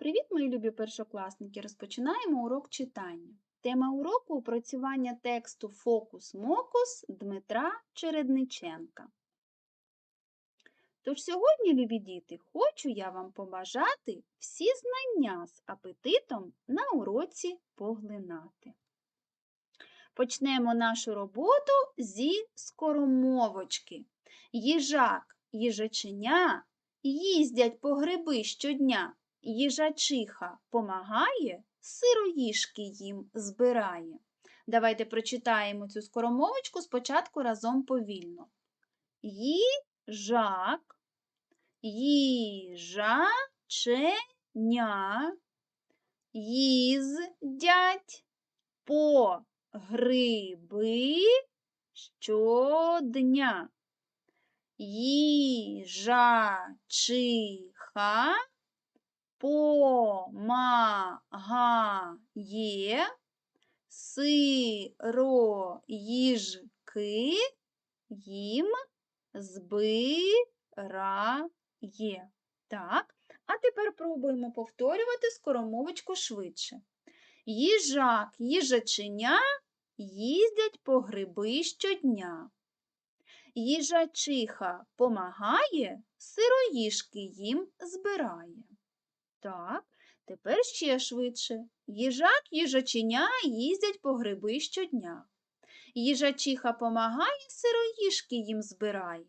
Привіт, мої любі першокласники! Розпочинаємо урок читання. Тема уроку опрацювання тексту Фокус-Мокус Дмитра Чередниченка. Тож сьогодні, любі діти, хочу я вам побажати всі знання з апетитом на уроці поглинати. Почнемо нашу роботу зі скоромовочки. Їжак, їжаченя їздять по гриби щодня. Їжачиха помагає, сироїшки їм збирає. Давайте прочитаємо цю скоромовочку спочатку разом повільно. Їжак, їжаченя, їздять по гриби щодня. Їжачиха помагає сироїжки їм збирає. Так, а тепер пробуємо повторювати скоромовочку швидше. Їжак, їжаченя їздять по гриби щодня. Їжачиха помагає, сироїшки їм збирає. Так, тепер ще швидше. Їжак, їжаченя їздять по гриби щодня. Їжачиха помагає, сироїшки їм збирає.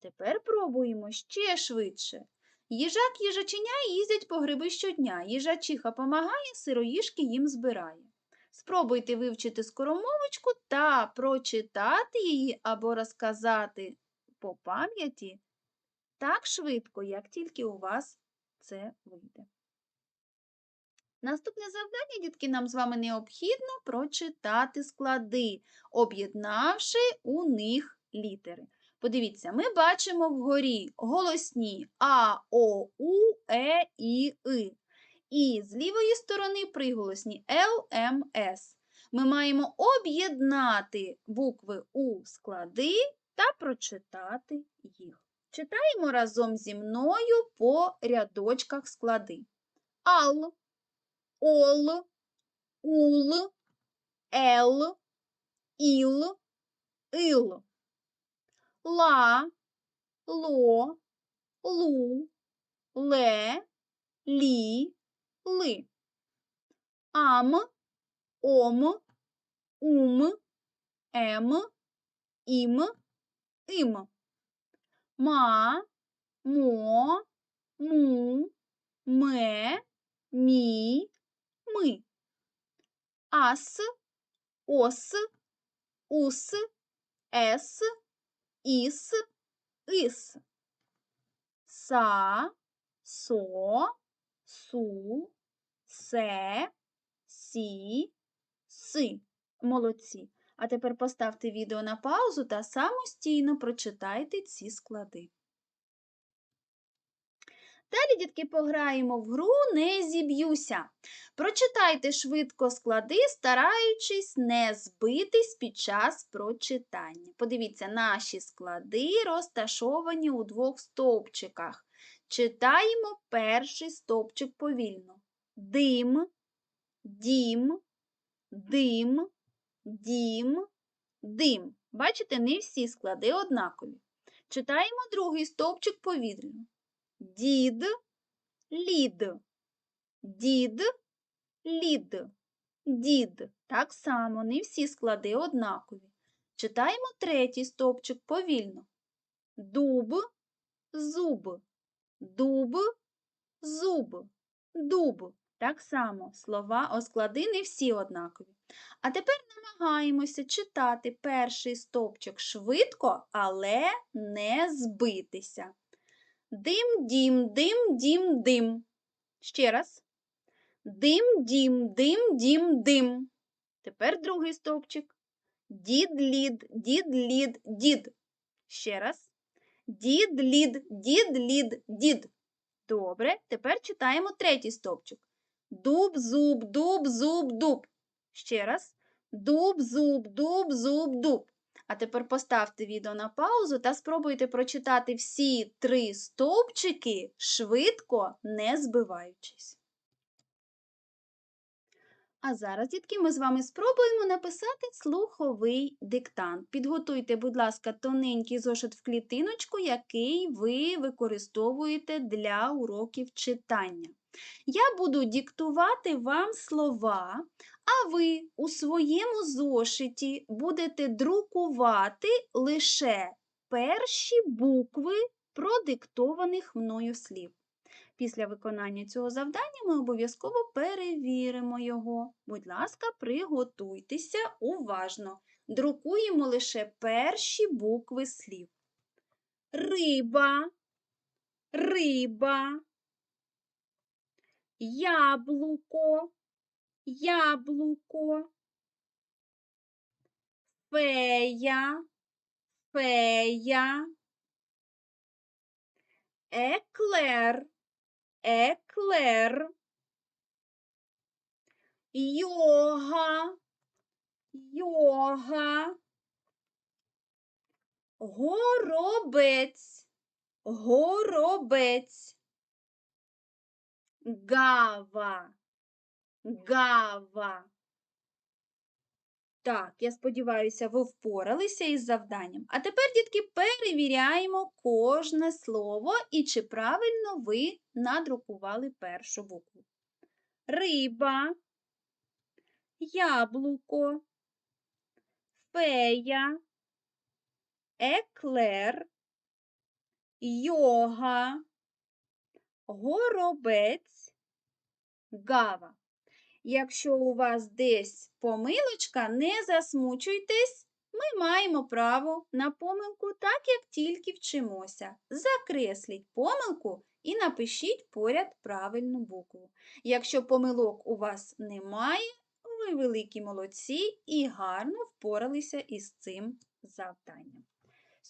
Тепер пробуємо ще швидше. Їжак, їжаченя їздять по гриби щодня. Їжачиха помагає, сироїшки їм збирає. Спробуйте вивчити скоромовочку та прочитати її або розказати по пам'яті так швидко, як тільки у вас це вийде. Наступне завдання, дітки, нам з вами необхідно прочитати склади, об'єднавши у них літери. Подивіться, ми бачимо вгорі голосні А, О, У, Е, І, И. І з лівої сторони приголосні Л, М, С. Ми маємо об'єднати букви У склади та прочитати їх. Читаємо разом зі мною по рядочках склади. Ал, ол, ул, ел, іл, ил. Ла, ло, лу, ле, лі, ли. Ам, ом, ум, ем, ім, ім. Ма, мо, му, ме, мі, ми. Ас, ос, ус, ес, іс, ис. Са, со, су, се, сі, си. Молодці. А тепер поставте відео на паузу та самостійно прочитайте ці склади. Далі, дітки, пограємо в гру Не зіб'юся. Прочитайте швидко склади, стараючись не збитись під час прочитання. Подивіться, наші склади розташовані у двох стовпчиках. Читаємо перший стовпчик повільно. Дим, дім, дим, дім, дим. Бачите, не всі склади однакові. Читаємо другий стовпчик повітряно. Дід, лід, дід, лід, дід. Так само, не всі склади однакові. Читаємо третій стовпчик повільно. Дуб, зуб, дуб, зуб, дуб. Так само слова о склади не всі однакові. А тепер намагаємося читати перший стовпчик швидко, але не збитися. Дим, дім, дим, дім, дим. Ще раз. Дим, дім, дим, дім, дим. Тепер другий стовпчик. Дід, лід, дід, лід, дід. Ще раз. Дід, лід, дід, лід, дід. Добре. Тепер читаємо третій стовпчик. Дуб, зуб, дуб, зуб, дуб. Ще раз. Дуб, зуб, дуб, зуб, дуб. А тепер поставте відео на паузу та спробуйте прочитати всі три стовпчики швидко, не збиваючись. А зараз, дітки, ми з вами спробуємо написати слуховий диктант. Підготуйте, будь ласка, тоненький зошит в клітиночку, який ви використовуєте для уроків читання. Я буду диктувати вам слова, а ви у своєму зошиті будете друкувати лише перші букви продиктованих мною слів. Після виконання цього завдання ми обов'язково перевіримо його. Будь ласка, приготуйтеся уважно. Друкуємо лише перші букви слів. Риба, риба, яблуко, яблуко, фея, фея, еклер, еклер, йога, йога, горобець, горобець, гава, гава. Так, я сподіваюся, ви впоралися із завданням. А тепер, дітки, перевіряємо кожне слово і чи правильно ви надрукували першу букву. Риба, яблуко, фея, еклер, йога, горобець, гава. Якщо у вас десь помилочка, не засмучуйтесь, ми маємо право на помилку так, як тільки вчимося. Закресліть помилку і напишіть поряд правильну букву. Якщо помилок у вас немає, ви великі молодці і гарно впоралися із цим завданням.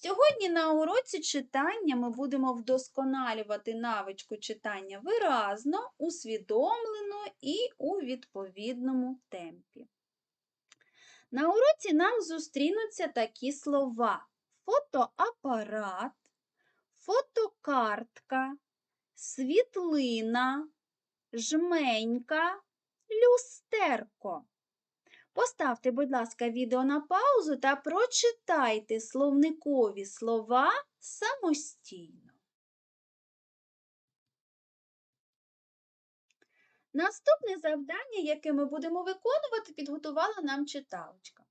Сьогодні на уроці читання ми будемо вдосконалювати навичку читання виразно, усвідомлено і у відповідному темпі. На уроці нам зустрінуться такі слова: фотоапарат, фотокартка, світлина, жменька, люстерко. Поставте, будь ласка, відео на паузу та прочитайте словникові слова самостійно. Наступне завдання, яке ми будемо виконувати, підготувала нам читалочка.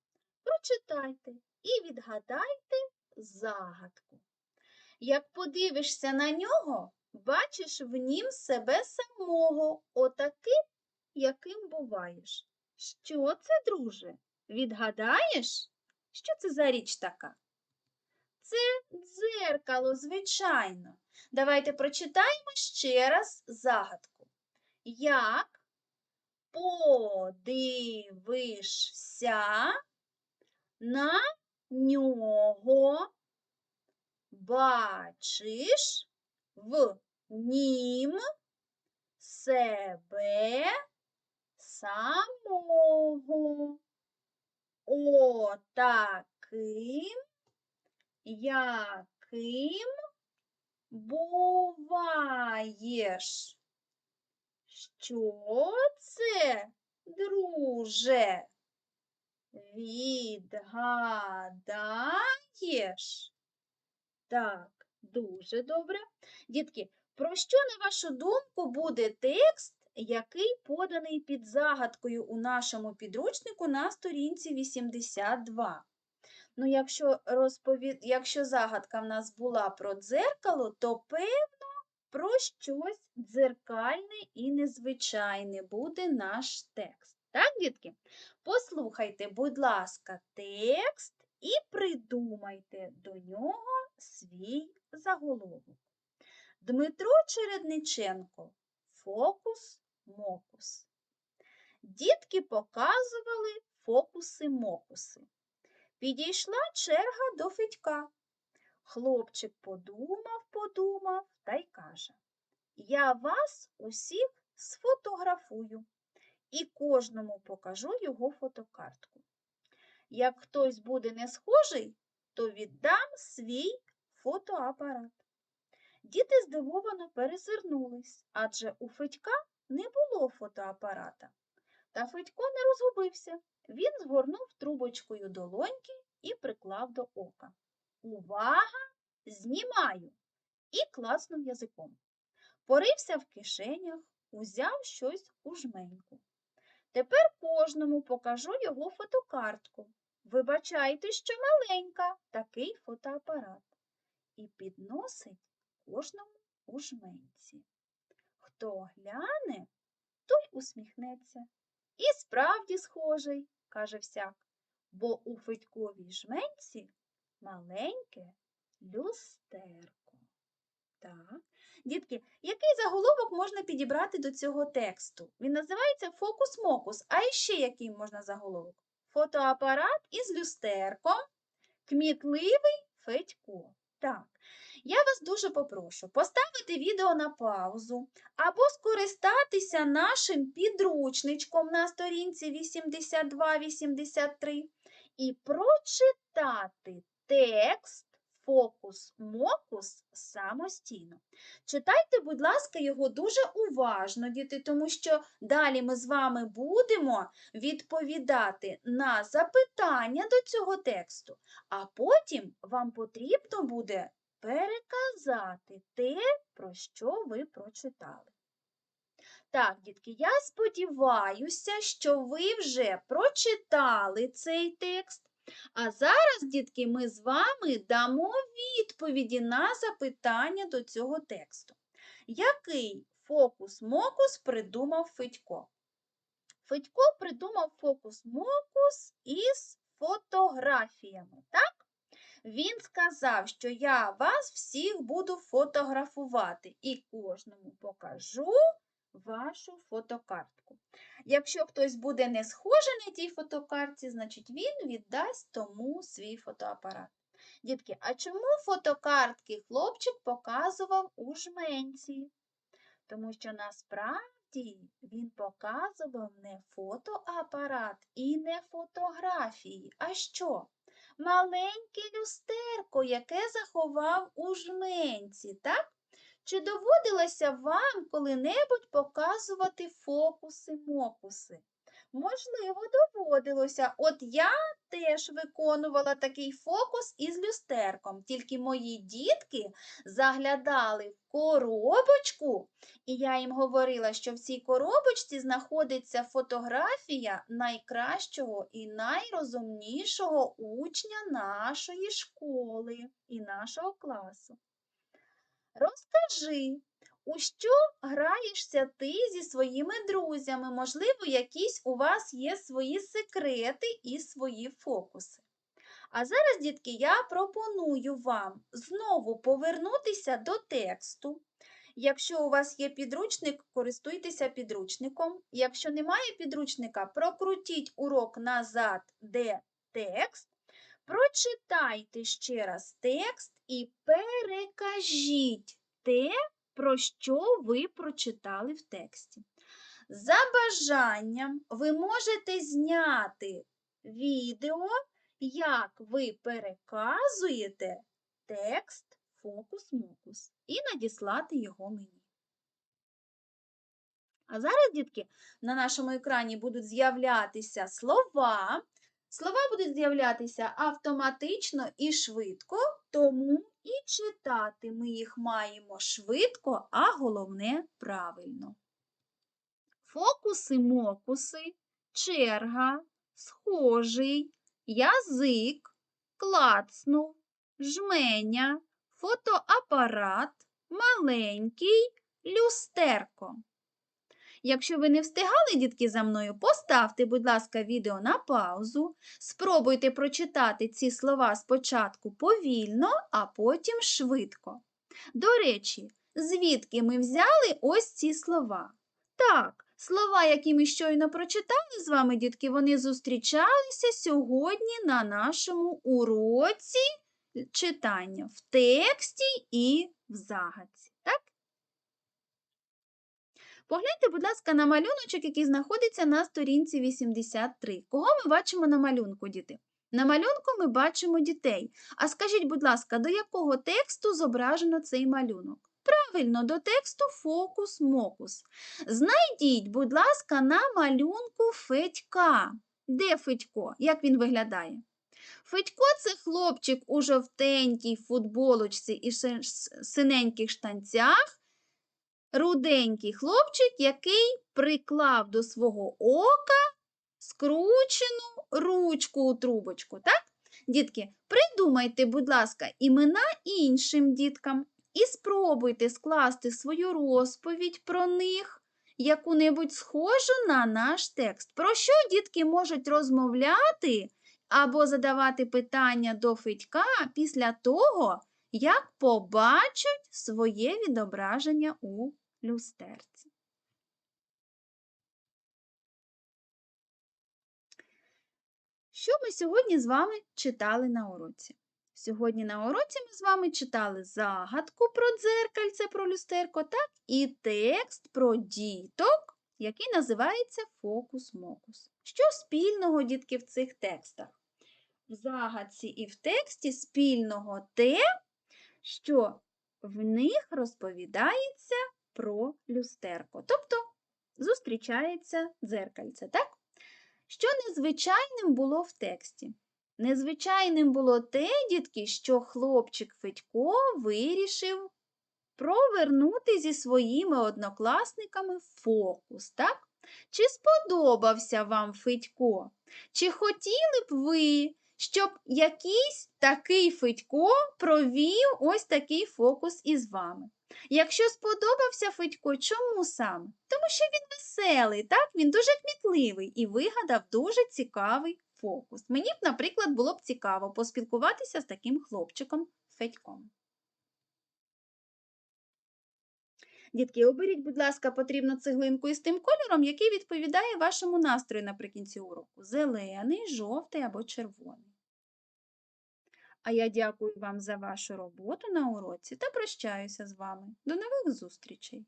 Прочитайте і відгадайте загадку. Як подивишся на нього, бачиш в нім себе самого, отаким, яким буваєш. Що це, друже? Відгадаєш? Що це за річ така? Це дзеркало, звичайно. Давайте прочитаємо ще раз загадку. Як подивишся на нього, бачиш в нім себе самого отаким, яким буваєш. Що це, друже? Відгадаєш? Так, дуже добре. Дітки, про що, на вашу думку, буде текст, який поданий під загадкою у нашому підручнику на сторінці 82? Ну, якщо, розповід... якщо загадка в нас була про дзеркало, то певно про щось дзеркальне і незвичайне буде наш текст. Так, дітки? Послухайте, будь ласка, текст і придумайте до нього свій заголовок. Дмитро Чередниченко фокус-мокус. Дітки показували фокуси-мокуси. Підійшла черга до Федька. Хлопчик подумав, подумав та й каже Я вас усіх сфотографую і кожному покажу його фотокартку. Як хтось буде не схожий, то віддам свій фотоапарат. Діти здивовано перезирнулись, адже у Федька не було фотоапарата. Та Федько не розгубився. Він згорнув трубочкою долоньки і приклав до ока. Увага! Знімаю! І класнув язиком. Порився в кишенях, узяв щось у жменьку. Тепер кожному покажу його фотокартку. Вибачайте, що маленька такий фотоапарат. І підносить кожному у жменці. Хто гляне, той усміхнеться. І справді схожий, каже всяк, бо у Федьковій жменці маленьке люстерко. Так. Дітки, який заголовок можна підібрати до цього тексту? Він називається фокус-мокус. А іще який можна заголовок? Фотоапарат із люстерком, кмітливий Федько. Так, я вас дуже попрошу поставити відео на паузу або скористатися нашим підручничком на сторінці 82-83 і прочитати текст фокус-мокус самостійно. Читайте, будь ласка, його дуже уважно, діти, тому що далі ми з вами будемо відповідати на запитання до цього тексту, а потім вам потрібно буде переказати те, про що ви прочитали. Так, дітки, я сподіваюся, що ви вже прочитали цей текст. А зараз, дітки, ми з вами дамо відповіді на запитання до цього тексту. Який фокус-мокус придумав Федько? Федько придумав фокус-мокус із фотографіями, так? Він сказав, що я вас всіх буду фотографувати і кожному покажу вашу фотокартку. Якщо хтось буде не схожий на тій фотокартці, значить він віддасть тому свій фотоапарат. Дітки, а чому фотокартки хлопчик показував у жменці? Тому що насправді він показував не фотоапарат і не фотографії, а що? Маленьке люстерко, яке заховав у жменці, так? Чи доводилося вам коли-небудь показувати фокуси-мокуси? Можливо, доводилося. От я теж виконувала такий фокус із люстерком, тільки мої дітки заглядали в коробочку, і я їм говорила, що в цій коробочці знаходиться фотографія найкращого і найрозумнішого учня нашої школи і нашого класу. Розкажи, у що граєшся ти зі своїми друзями? Можливо, якісь у вас є свої секрети і свої фокуси. А зараз, дітки, я пропоную вам знову повернутися до тексту. Якщо у вас є підручник, користуйтеся підручником. Якщо немає підручника, прокрутіть урок назад, де текст. Прочитайте ще раз текст і перекажіть те, про що ви прочитали в тексті. За бажанням ви можете зняти відео, як ви переказуєте текст фокус-мокус і надіслати його мені. А зараз, дітки, на нашому екрані будуть з'являтися слова. Слова будуть з'являтися автоматично і швидко, тому і читати ми їх маємо швидко, а головне правильно. Фокуси-мокуси, черга, схожий, язик, клацнув, жменя, фотоапарат, маленький, люстерко. Якщо ви не встигали, дітки, за мною, поставте, будь ласка, відео на паузу. Спробуйте прочитати ці слова спочатку повільно, а потім швидко. До речі, звідки ми взяли ось ці слова? Так, слова, які ми щойно прочитали з вами, дітки, вони зустрічалися сьогодні на нашому уроці читання в тексті і в загадці. Погляньте, будь ласка, на малюночок, який знаходиться на сторінці 83. Кого ми бачимо на малюнку, діти? На малюнку ми бачимо дітей. А скажіть, будь ласка, до якого тексту зображено цей малюнок? Правильно, до тексту фокус-мокус. Знайдіть, будь ласка, на малюнку Федька. Де Федько? Як він виглядає? Федько це хлопчик у жовтенькій футболочці і синеньких штанцях. Руденький хлопчик, який приклав до свого ока скручену ручку у трубочку. Так? Дітки, придумайте, будь ласка, імена іншим діткам і спробуйте скласти свою розповідь про них, яку-небудь схожу на наш текст. Про що дітки можуть розмовляти або задавати питання до Федька після того, як побачать своє відображення у люстерці. Що ми сьогодні з вами читали на уроці? Сьогодні на уроці ми з вами читали загадку про дзеркальце, про люстерко, так? І текст про діток, який називається Фокус-мокус. Що спільного, дітки, в цих текстах? В загадці і в тексті спільного те, що в них розповідається про люстерко. Тобто зустрічається дзеркальце, так? Що незвичайним було в тексті? Незвичайним було те, дітки, що хлопчик Федько вирішив провернути зі своїми однокласниками фокус, так? Чи сподобався вам Федько? Чи хотіли б ви, щоб якийсь такий Федько провів ось такий фокус із вами? Якщо сподобався Федько, чому саме? Тому що він веселий, так? Він дуже кмітливий і вигадав дуже цікавий фокус. Мені б, наприклад, було б цікаво поспілкуватися з таким хлопчиком Федьком. Дітки, оберіть, будь ласка, потрібну цеглинку із тим кольором, який відповідає вашому настрою наприкінці уроку. Зелений, жовтий або червоний. А я дякую вам за вашу роботу на уроці та прощаюся з вами. До нових зустрічей!